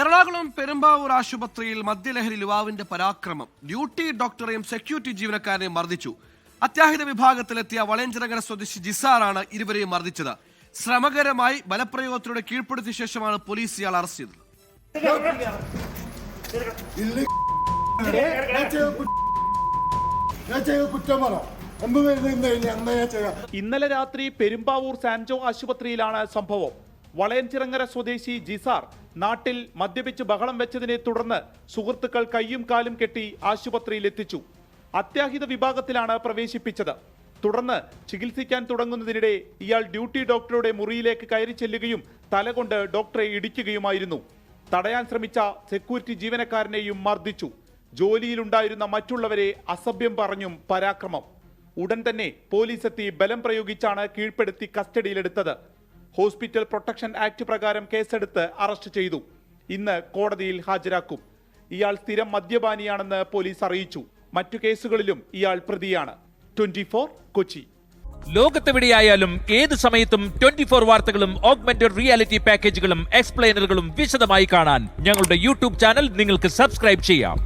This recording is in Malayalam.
എറണാകുളം പെരുമ്പാവൂർ ആശുപത്രിയിൽ മദ്യലഹരി യുവാവിന്റെ പരാക്രമം. ഡ്യൂട്ടി ഡോക്ടറെയും സെക്യൂരിറ്റി ജീവനക്കാരെയും മർദ്ദിച്ചു. അത്യാഹിത വിഭാഗത്തിലെത്തിയ വളയഞ്ചിറങ്ങര സ്വദേശി ജിസാറാണ് ഇരുവരെയും മർദ്ദിച്ചത്. ശ്രമകരമായി ബലപ്രയോഗത്തിലൂടെ കീഴ്പ്പെടുത്തിയ ശേഷമാണ് പോലീസ് ഇയാൾ അറസ്റ്റ് ചെയ്തത്. ഇന്നലെ രാത്രി പെരുമ്പാവൂർ സാൻജോ ആശുപത്രിയിലാണ് സംഭവം. വളയഞ്ചിറങ്ങര സ്വദേശി ജിസാർ നാട്ടിൽ മദ്യപിച്ച് ബഹളം വെച്ചതിനെ തുടർന്ന് സുഹൃത്തുക്കൾ കൈയും കാലും കെട്ടി ആശുപത്രിയിൽ എത്തിച്ചു അത്യാഹിത വിഭാഗത്തിലാണ് പ്രവേശിപ്പിച്ചത്. തുടർന്ന് ചികിത്സിക്കാൻ തുടങ്ങുന്നതിനിടെ ഇയാൾ ഡ്യൂട്ടി ഡോക്ടറുടെ മുറിയിലേക്ക് കയറി ചെല്ലുകയും തലകൊണ്ട് ഡോക്ടറെ ഇടിക്കുകയുമായിരുന്നു. തടയാൻ ശ്രമിച്ച സെക്യൂരിറ്റി ജീവനക്കാരനെയും മർദ്ദിച്ചു. ജോലിയിലുണ്ടായിരുന്ന മറ്റുള്ളവരെ അസഭ്യം പറഞ്ഞും പരാക്രമം. ഉടൻ തന്നെ പോലീസെത്തി ബലം പ്രയോഗിച്ചാണ് കീഴ്പ്പെടുത്തി കസ്റ്റഡിയിലെടുത്തത്. ഹോസ്പിറ്റൽ പ്രൊട്ടക്ഷൻ ആക്ട് പ്രകാരം കേസെടുത്ത് അറസ്റ്റ് ചെയ്തു. ഇന്ന് കോടതിയിൽ ഹാജരാക്കും. ഇയാൾ സ്ഥിരം മദ്യപാനിയാണെന്ന് പോലീസ് അറിയിച്ചു. മറ്റു കേസുകളിലും ഇയാൾ പ്രതിയാണ്. ട്വന്റി കൊച്ചി. ലോകത്തെവിടെയായാലും ഏത് സമയത്തും ട്വന്റി ഫോർ വാർത്തകളും ഓഗ്മെന്റഡ് റിയാലിറ്റി പാക്കേജുകളും എക്സ്പ്ലെയിനറുകളും വിശദമായി കാണാൻ ഞങ്ങളുടെ യൂട്യൂബ് ചാനൽ നിങ്ങൾക്ക് സബ്സ്ക്രൈബ് ചെയ്യാം.